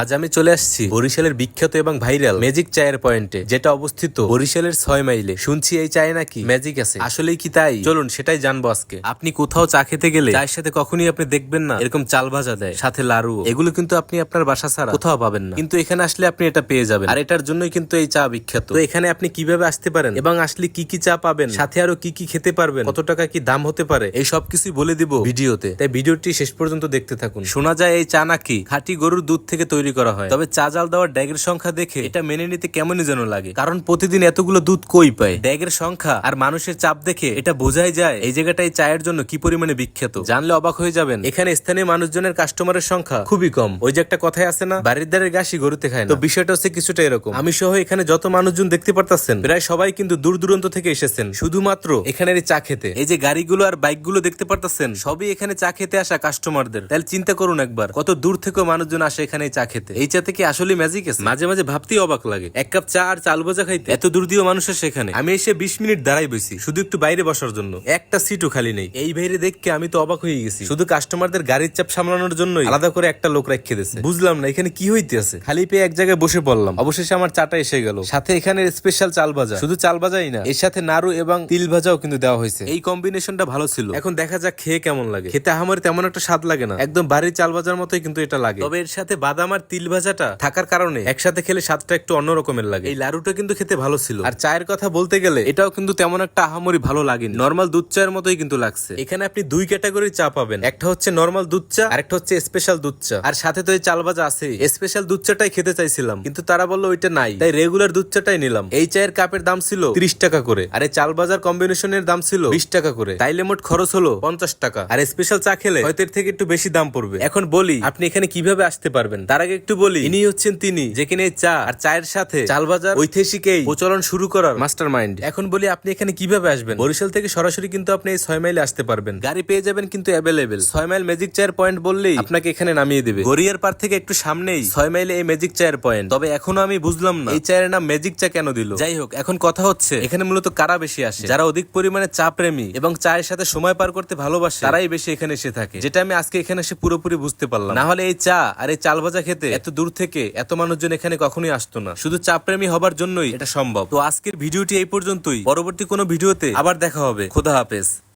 আজ আমি চলে আসছি বরিশালের বিখ্যাত এবং ভাইরাল ম্যাজিক চায়ের পয়েন্টে, যেটা অবস্থিত বরিশালের ছয় মাইলে। শুনছি এই চায়ে নাকি ম্যাজিক আছে। আসলে কি তাই? চলুন, সেটাই জানব আজকে। আপনি কোথাও চা খেতে গেলে চায়ের সাথে কখনই আপনি দেখবেন না, এরকম চাল ভাজা দেয়, সাথে লাড়ু এগুলো কিন্তু আপনি আপনার বাসা ছাড়া কোথাও পাবেন না। কিন্তু এখানে আসলে আপনি এটা পেয়ে যাবেন। আর এটার জন্যই কিন্তু এই চা বিখ্যাত। তো এখানে আপনি কীভাবে আসতে পারেন? এবং আসলে কি কি চা পাবেন? সাথে আরও কি কি খেতে পারবেন? কত টাকা কি দাম হতে পারে? এই সব কিছুই বলে দিব ভিডিওতে। তাই ভিডিওটি শেষ পর্যন্ত দেখতে থাকুন। শোনা যায় এই চা নাকি খাঁটি গরুর দুধ থেকে তৈরি করা হয়। তবে চা জাল দেওয়ার ড্যাগের সংখ্যা দেখে এটা মেনে নিতে কেমনই যেন লাগে। কারণ প্রতিদিন এতগুলো দুধ কই পায়? ড্যাগের সংখ্যা আর মানুষের চাপ দেখে এটা বোঝাই যায় এই জায়গাটাই চায়ের জন্য কি পরিমাণে বিখ্যাত। জানলে অবাক হয়ে যাবেন এখানে স্থানীয় মানুষজনের কাস্টমারের সংখ্যা খুবই কম। ওই যে একটা কথাই আছে না বাড়ির দ্বারের গাছই গরুতে খায় তো বিষয়টা হচ্ছে কিছুটা এরকম। আমি সহ এখানে যত মানুষজন দেখতে পারতাছেন প্রায় সবাই কিন্তু দূর দূরান্ত থেকে এসেছেন। শুধুমাত্র এখানের চা খেতে। এই যে গাড়িগুলো আর বাইকগুলো দেখতে পারতাছেন সবই এখানে চা খেতে আসা কাস্টমারদের। তাহলে চিন্তা করুন একবার কত দূর থেকেও মানুষজন আসে এখানে চা খেতে এই চা থেকে আসলে ম্যাজিক আছে? মাঝে মাঝে ভাবতেই অবাক লাগে। এক কাপ চা আর চাল ভাজা খাইতে এত দূর দিয়েও মানুষ আসে এখানে। আমি এসে বিশ মিনিট দাঁড়াই বসি শুধু একটু বাইরে বসার জন্য। একটা সিটও খালি নেই। এই বাইরে দেখকে আমি তো অবাক হয়ে গেছি। শুধু কাস্টমারদের গাড়ির চাপ সামলানোর জন্য আলাদা করে একটা লোক রেখে দিয়েছে। বুঝলাম না, এখানে কি হইতে আছে খালি পেয়ে এক জায়গায় বসে পড়লাম। অবশেষে আমার চাটা এসে গেল। সাথে এখানে স্পেশাল চাল ভাজা। শুধু চাল ভাজাই না, এর সাথে নাড়ু এবং তিল ভাজাও কিন্তু দেওয়া হয়েছে। এই কম্বিনেশনটা ভালো ছিল। এখন দেখা যাক খেয়ে কেমন লাগে। খেতে আমার তেমন একটা স্বাদ লাগে না। একদম বাড়ির চাল ভাজার মতোই কিন্তু এটা লাগে। তবে এর সাথে বাদাম আর তিল ভাজাটা থাকার কারণে একসাথে খেলে স্বাদটা একটু অন্য রকমের লাগে। এই লাড়ুটা কিন্তু খেতে ভালো ছিল। আর চায়ের কথা বলতে গেলে এটাও কিন্তু তেমন একটা আহামরি ভালো লাগেনি। নর্মাল দুধ চায়ের মতোই কিন্তু লাগছে। এখানে আপনি দুই ক্যাটাগরির চা পাবেন। একটা হচ্ছে নর্মাল দুধ চা আর একটা হচ্ছে স্পেশাল দুধ চা। আর সাথে তো এই চাল ভাজা আছে স্পেশাল দুধ চাটাই খেতে চাইছিলাম কিন্তু তারা বলল ওইটা নাই। তাই রেগুলার দুধ চাটাই নিলাম। এই চায়ের কাপের দাম ছিল ত্রিশ টাকা করে আর এই চাল ভাজার কম্বিনেশনের দাম ছিল বিশ টাকা করে। তাইলে মোট খরচ হলো পঞ্চাশ টাকা। আর স্পেশাল চা খেলে হয়তো এর থেকে একটু বেশি দাম পড়বে। এখন বলি আপনি এখানে কীভাবে আসতে পারবেন? তার আগে একটু বলি। ইনি হচ্ছেন তিনি যেখানে এই চা আর চায়ের সাথে চাল বাজার ঐতিহাসিক এই প্রচলন শুরু করার মাস্টার মাইন্ড এখন বলি আপনি এখানে কীভাবে আসবেন? বরিশাল থেকে সরাসরি কিন্তু আপনি এই ছয় মাইলে আসতে পারবেন। গাড়ি পেয়ে যাবেন কিন্তু অ্যাভেলেবেল ছয় মাইল ম্যাজিক চায়ের পয়েন্ট বললেই আপনাকে এখানে নামিয়ে দেবে। গড়িয়ার পার থেকে একটু সামনেই ছয় মাইলে এই ম্যাজিক চায়ের পয়েন্ট তবে এখনও আমি বুঝলাম না। এই চায়ের নাম ম্যাজিক চা কেন দিল? যাই হোক এখন কথা হচ্ছে এখানে মূলত কারা বেশি আসে? যারা অধিক পরিমাণে চা প্রেমী এবং চায়ের সাথে সময় পার করতে ভালোবাসে তারাই বেশি এখানে এসে থাকে। যেটা আমি আজকে এখানে এসে পুরোপুরি বুঝতে পারলাম। না হলে এই চা আর এই চাল ভাজা খেতে এত দূর থেকে এত মানুষজন এখানে কখনোই আসতো না। শুধু চা প্রেমী হবার জন্যই এটা সম্ভব। তো আজকের ভিডিওটি এই পর্যন্তই। পরবর্তী কোনো ভিডিওতে আবার দেখা হবে। খোদা হাফেজ।